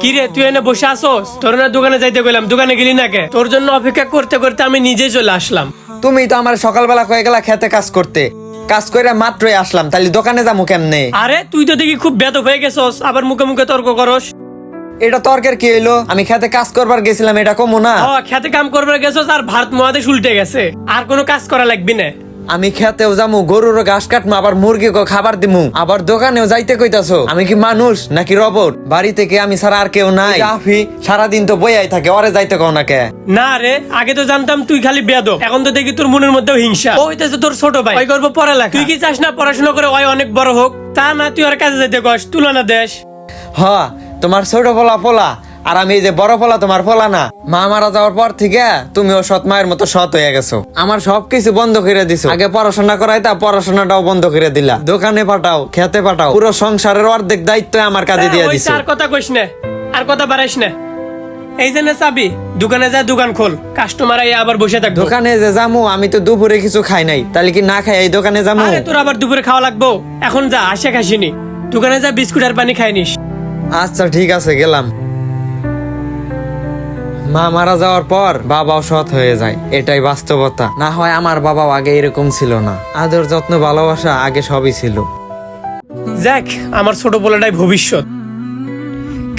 কি রে তুই এনে বসে আসোস তোর না দোকানে যাইতে গেলাম দোকানে গেলি না কে? তোর জন্য অপেক্ষা করতে করতে আমি নিজেই চলে আসলাম। তুমি তো আমার সকালবেলা কয়ে গেলা খেতে কাজ করতে। কাজ করে মাত্রই আসলাম তাহলে দোকানে যাব কেমনে? আরে তুই তো দেখি খুব বেদ হয়ে গেছস আবার মুখে মুখে তর্ক করস। এটা তর্কের কি হইল? আমি খেতে কাজ করবার গেছিলাম এটা কমো না? ও খেতে কাম করবার গেছস আর ভারত মহাদেশ উল্টে গেছে। আর কোনো কাজ করা লাগবি না। আমি খেতেও যামু গরুর ঘাস কাটমু আবার মুরগিকে খাবার দিমু। আবার দোকানেও যাইতে কইতাছো। আমি কি মানুষ নাকি রবট? বাড়ি থেকে আমি ছাড়া আর কেউ নাই। আফি সারাদিন তো বইয়াই থাকে ওরে যাইতে কও না কে? না রে আগে তো জানতাম তুই খালি বেদ এখন তো দেখি তোর মনের মধ্যেও হিংসা। ও হইতেছে তোর ছোট ভাই। ওই করব পড়ালেখা। তুই কি চাস না পড়াশোনা করে ওই অনেক বড় হোক? তা না তুই ওর কাজে যাইতে কস তুলনা দেশ। হ তোমার ছোট পোলা পোলা। আর আমি এই যে বড় পোলা তোমার পোলা না মা মারা যাওয়ার পর থেকে তুমিও সৎ মায়ের মতো সৎ হয়ে গেছো। আমার সবকিছু বন্ধ করে দিছো। আগে পড়াশোনা করাইতা পড়াশোনাটাও বন্ধ করে দিলা। দোকানে পাঠাও খেতে পাঠাও পুরো সংসারের অর্ধেক দায়িত্ব আমার কাজে দিয়ে দিছো। আর কথা কইস না আর কথা বাড়াইস না। এই যে চাবি দোকানে যা দোকান খোল। কাস্টমার আই আবার বসে থাক দোকানে যে জামু আমি তো দুপুরে কিছু খাই নাই। তাহলে কি না খাই এই দোকানে জামু আরে তোর আবার দুপুরে খাওয়া লাগবো? এখন যা আসে খাসিনি। দোকানে যা বিস্কুট আর পানি খাই নিস। আচ্ছা ঠিক আছে গেলাম। মা মারা যাওয়ার পর বাবাও সৎ হয়ে যায়, এটাই বাস্তবতা। না হয় আমার বাবাও আগে এরকম ছিল না। আদর, যত্ন, ভালোবাসা আগে সবই ছিল। দেখ আমার ছোট পোলাটাই ভবিষ্যৎ।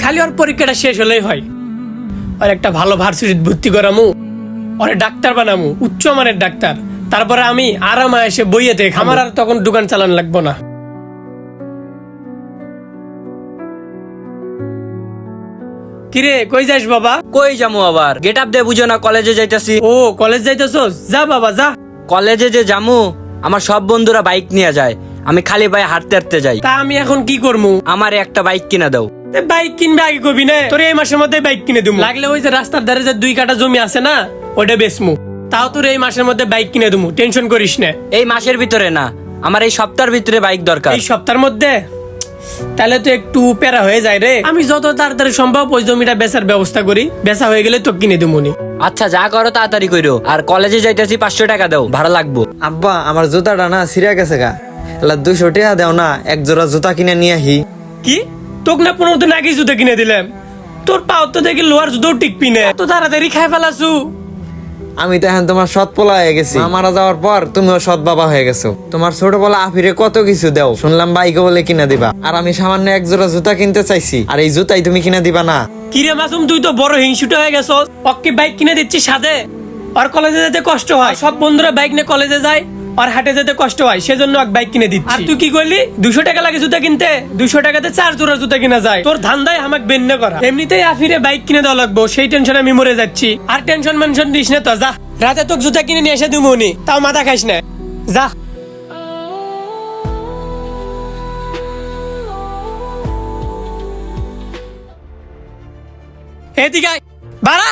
খালি ওর পরীক্ষাটা শেষ হলেই হয়। আর একটা ভালো ভার্সিটিত ভর্তি করামু, ওরে ডাক্তার বানামু, উচ্চ মানের ডাক্তার। তারপরে আমি আরামে এসে বইয়েতে আমার আর তখন দোকান চালান লাগবো না। কিরে কই যাস বাবা? কই যামু আবার? গেট আপ দে বুঝো না কলেজে যাইতাছি। ও কলেজ যাইতেছস? যা বাবা যা। কলেজে যে যামু আমার সব বন্ধুরা বাইক নিয়ে যায়। আমি খালি পায়ে হাঁটতে হাঁটতে যাই। তা আমি এখন কি করমু? আমার একটা বাইক কিনা দাও। এ বাইক কিনবে আগে কবি না? তোর এই মাসের মধ্যে বাইক কিনে দিমু। লাগলে ওই যে রাস্তার ধারে যে দুই কাটা জমি আছে না ওটা বেচমু। তাও তোর এই মাসের মধ্যে বাইক কিনে দিমু টেনশন করিস না। এই মাসের ভিতরে না আমার এই সপ্তাহের ভিতরে বাইক দরকার। এই সপ্তাহের মধ্যে? তাহলে তো একটু প্যারা হয়ে যায় রে। আমি যত তাড়াতাড়ি সম্ভব ওই জমিটা বেচার ব্যবস্থা করি। বেচা হয়ে গেলে তো কিনে দিমুনি আচ্ছা যা করো তাড়াতাড়ি কইরো। আর কলেজে যাইতেছি পাঁচশো টাকা দাও ভাড়া লাগবো। আব্বা আমার জুতাটা না সিরিয়া গেছে গা। এলা দুশো টাকা দেও না এক জোড়া জুতা কিনে নিয়ে আহি। কি? তোক না পনেরো দিন আগে জুতো কিনে দিলাম। তোর পাও তো দেখি লোহার জুতো টিকবি না। তো তাড়াতাড়ি খাই ফেলাছু। আমি তো এখন তোমার সৎ পোলা হয়ে গেছি। মারা যাওয়ার পর তুমিও সৎ বাবা হয়ে গেছো। তোমার ছোট পোলা আফিরে কত কিছু দেও। শুনলাম বাইকে বলে কিনা দিবা। আর আমি সামান্য এক জোড়া জুতা কিনতে চাইছি। আর এই জুতাই তুমি কিনা দিবা না। কিরে মাসুম, তুই তো বড় হিংসুটা হয়ে গেছো পক্ষে বাইক কিনে দিচ্ছি সাথে? আর কলেজে যেতে কষ্ট হয়। সব বন্ধুরা বাইক নিয়ে কলেজে যায়। আর হাটে যেতে কষ্ট হয়, সেজন্য এক বাইক কিনে দিচ্ছি। আর তুই কি করলি? দুশো টাকা লাগে জুতা কিনতে? দুশো টাকাতে চার জোড়া জুতা কিনা যায়। তোর ধান্দায় আমাকে বেন্য করা। এমনিতেই আফিরে বাইক কিনে দেওয়া লাগবো, সেই টেনশনে আমি মরে যাচ্ছি। আর টেনশন মেনশন দিস না তো, যা। রাতে তোকে জুতা কিনে নিয়ে এসে দিমুনি তাও মাথা খাইস না। যা। এদিকে বাড়া।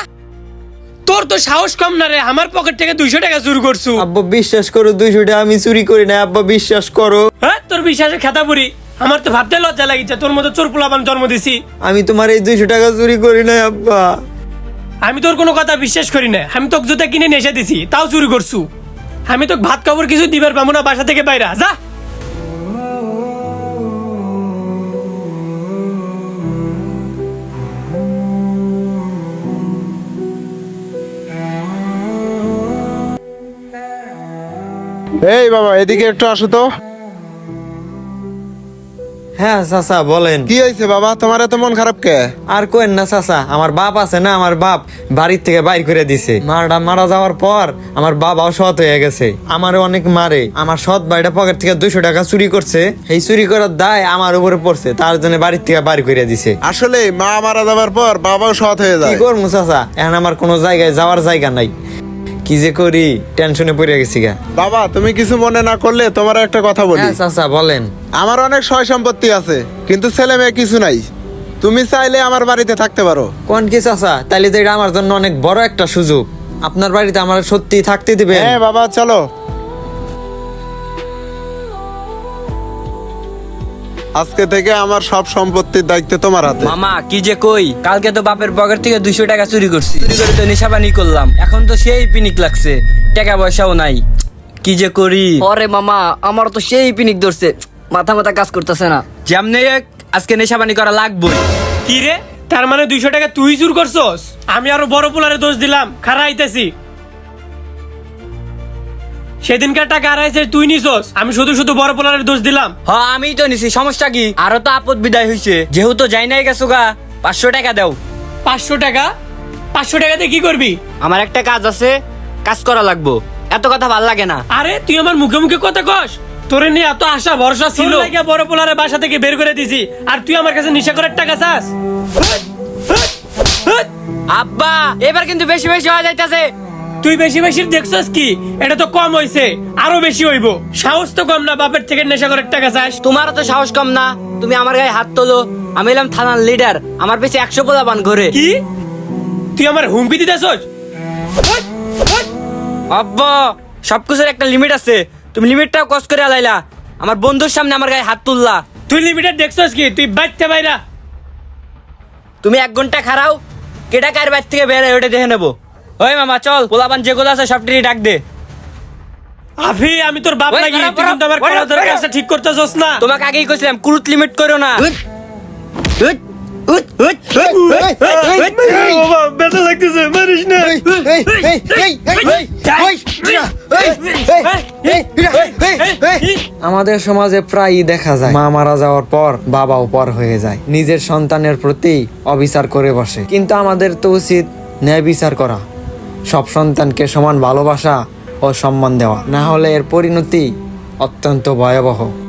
তোর তো সাহস কম না রে আমার পকেট থেকে দুইশো টাকা চুরি করছু। আব্বা বিশ্বাস করো দুইশো টাকা আমি চুরি করি না আব্বা বিশ্বাস করো। হ্যাঁ তোর বিশ্বাসে খেতা পুরি আমার তো ভাবতে লজ্জা লাগিছে তোর মতো চোর পোলাপান জন্ম দিছি। আমি তোমার এই দুইশো টাকা চুরি করি না আব্বা। আমি তোর কোনো কথা বিশ্বাস করি না আমি তোকে জুতা কিনে এসে দিছি তাও চুরি করছু। আমি তোকে ভাত কাপড় কিছু দিবার পাবো না বাসা থেকে বাইরা যা। এই বাবা এদিকে একটু আসো তো। হ্যাঁ চাচা বলেন। কি হয়েছে বাবা? তোমার এত মন খারাপ কে? আর কোয়েন না চাচা আমার বাপ আছে না আমার বাপ বাড়ির থেকে বাইর করে দিছে। মারটা মারা যাওয়ার পর আমার বাবাও সৎ হয়ে গেছে। আমারে অনেক মারে। আমার সৎ ভাইটা পকেট থেকে দুশো টাকা চুরি করছে। এই চুরি করার দায় আমার উপরে পড়ছে। তার জন্য বাড়ির থেকে বাড়ি করে দিছে। আসলে মা মারা যাবার পর বাবাও সৎ হয়ে যায়। কি করব চাচা? এখন আমার কোনো জায়গায় যাওয়ার জায়গা নাই। কি যে করি? টেনশনে পড়ে গেছি গা। বাবা তুমি কিছু মনে না করলে তোমার একটা কথা বলি। হ্যাঁ চাচা বলেন। আমার অনেক সয় সম্পত্তি আছে কিন্তু ছেলে মেয়ে কিছু নাই। তুমি চাইলে আমার বাড়িতে থাকতে পারো। কোন কি চাচা? তাইলে তো এটা আমার জন্য অনেক বড় একটা সুযোগ। আপনার বাড়িতে আমার সত্যি থাকতে দিবে হ্যাঁ বাবা চলো। আজকে থেকে আমার সব সম্পত্তির দায়িত্ব তোমার হাতে। মামা কি যে কই? কালকে তো বাপের পকেট থেকে দুইশো টাকা চুরি করছি। চুরি করে তো নেশাবানি করলাম। এখন তো সেই পিনিক লাগছে। টাকা পয়সাও নাই। কি যে করি? ওরে মামা আমার তো সেই পিনিক ধরছে। মাথা মাথা কাজ করতেছে না। যেমনি হোক, আজকে নেশাবানি করা লাগবে কি রে? তার মানে দুইশো টাকা তুই চুর করছস? আমি আরও বড় পোলারে দোষ দিলাম। খারা আইতেছি সেদিনকার টাকা হারাইছে তুই নিছস। আমি শুধু শুধু বড় পোলারের দোষ দিলাম। হ আমি তো নিছি সমস্যা কি? আরও তো আপদ বিদায় হইছে। যেহেতু যাই নাই গেছো গা পাঁচশো টাকা দাও। পাঁচশো টাকা? পাঁচশো টাকাতে কি করবি? আমার একটা কাজ আছে কাজ করা লাগবো। এত কথা ভালো লাগে না। আরে তুই আমার মুখে মুখে কথা কস? তোরে নিয়ে এত আশা ভরসা ছিল। লাগে বড় পোলারে বাসা থেকে বের করে দিছি। আর তুই আমার কাছে নিশা করার টাকা চাস? আব্বা এবার কিন্তু বেশি বেশি হয়ে যাইতাছে। তুই বেশি বেশি দেখছস কি? এটা তো কম হইছে আরও বেশি হইব। সাহস তো কম না বাপের থেকে নেশা করে টাকা চাস। তোমারও তো সাহস কম না তুমি আমার গায়ে হাত তোলো। আমি এলাম থানার লিডার আমার পেছে একশো পোলা বান ঘরে। কি? তুই আমার হুমকি দিতেছস? আব্বা সবকিছুর একটা লিমিট আছে। তুমি লিমিটটাও কস করে আলাইলা। আমার বন্ধুর সামনে আমার গায়ে হাত তুললা। তুই লিমিটেড দেখছস কি? তুই বাচ্চা বাইরা। তুমি এক ঘণ্টা খারাও কেটা কার বাইর থেকে বেড়ে ওটা দেখে নেব। ওই মামা চল পোলাপান যেগুলো আছে সবটি ডাক দে আফি আমি তোর বাপ ওই, লাগি তুই কিন্তু আমার দাঁড়া। কাজটা ঠিক করতেছস না তোমাকে আগেই কইছিলাম ক্রুট লিমিট করো না ব্যথা লাগতেছে মারিস না আমাদের সমাজে প্রায়ই দেখা যায় মা মারা যাওয়ার পর বাবাও পর হয়ে যায় নিজের সন্তানের প্রতি অবিচার করে বসে কিন্তু আমাদের তো উচিত ন্যায় বিচার করা সব সন্তানকে সমান ভালোবাসা ও সম্মান দেওয়া। না হলে এর পরিণতি অত্যন্ত ভয়াবহ।